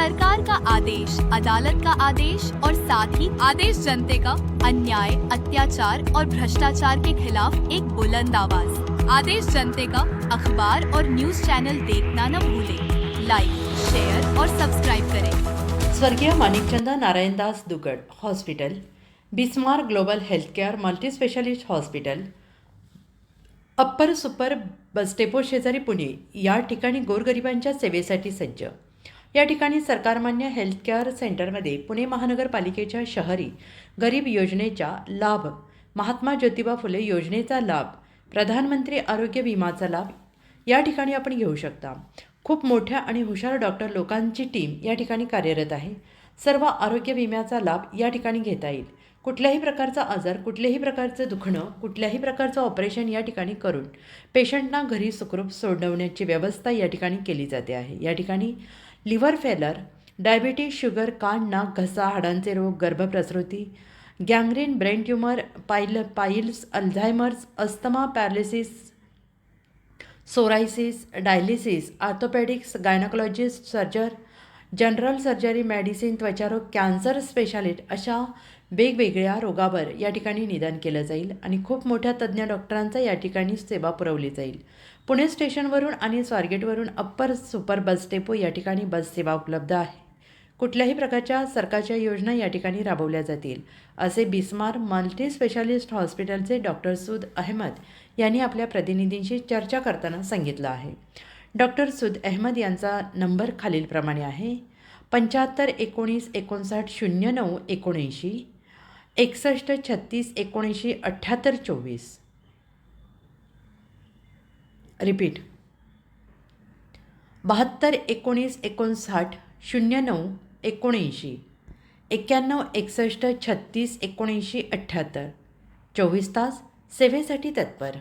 सरकार का आदेश अदालत का आदेश और साथ ही आदेश जनते का अन्याय अत्याचार और भ्रष्टाचार के खिलाफ एक बुलंद आवाज। आदेश जनते का अखबार और न्यूज चैनल देखना न भूले। लाइक शेयर और सब्सक्राइब करें। स्वर्गीय Manikchand Narayandas Dugad hospital बिस्मार global healthcare multispecialist hospital upper super bus depot शेजारी पुणे या ठिकाणी गोरगरिबांच्या सेवेसाठी सज्ज या ठिकाणी सरकारमान्य हेल्थकेअर सेंटरमध्ये पुणे महानगरपालिकेच्या शहरी गरीब योजनेचा लाभ महात्मा ज्योतिबा फुले योजनेचा लाभ प्रधानमंत्री आरोग्य विमाचा लाभ या ठिकाणी आपण घेऊ शकता. खूप मोठ्या आणि हुशार डॉक्टर लोकांची टीम या ठिकाणी कार्यरत आहे. सर्व आरोग्य विम्याचा लाभ या ठिकाणी घेता येईल. कुठल्याही प्रकारचा आजार कुठल्याही प्रकारचं दुखणं कुठल्याही प्रकारचं ऑपरेशन या ठिकाणी करून पेशंटना घरी सुखरूप सोडवण्याची व्यवस्था या ठिकाणी केली जाते आहे. या ठिकाणी लिव्हर फेलर डायबिटीज शुगर कान नाक घसा हाडांचे रोग गर्भप्रसृती gangrene brain tumour pile piles Alzheimer's asthma paralysis psoriasis dialysis orthopaedics gynaecologist surgeon general surgery medicine त्वचारोग कॅन्सर स्पेशालिस्ट अशा वेगवेगळ्या रोगावर या ठिकाणी निदान केलं जाईल आणि खूप मोठ्या तज्ज्ञ डॉक्टरांचा या ठिकाणी सेवा पुरवली जाईल. पुणे स्टेशनवरून आणि स्वारगेटवरून अप्पर सुपर बस डेपो या ठिकाणी बस सेवा उपलब्ध आहे. कुठल्याही प्रकारच्या सरकारच्या योजना या ठिकाणी राबवल्या जातील असे बिस्मार मल्टी स्पेशालिस्ट हॉस्पिटलचे डॉक्टर सूद अहमद यांनी आपल्या प्रतिनिधींशी चर्चा करताना सांगितलं आहे. डॉक्टर सुद अहमद यांचा नंबर खालीलप्रमाणे आहे. पंच्याहत्तर एकोणीस एकोणसाठ शून्य नऊ एकोणऐंशी एकसष्ट छत्तीस एकोणऐंशी अठ्ठ्याहत्तर चोवीस. रिपीट. बहात्तर एकोणीस एकोणसाठ शून्य नऊ एकोणऐंशी एक्क्याण्णव एकसष्ट छत्तीस एकोणऐंशी अठ्ठ्याहत्तर चोवीस तास सेवेसाठी तत्पर.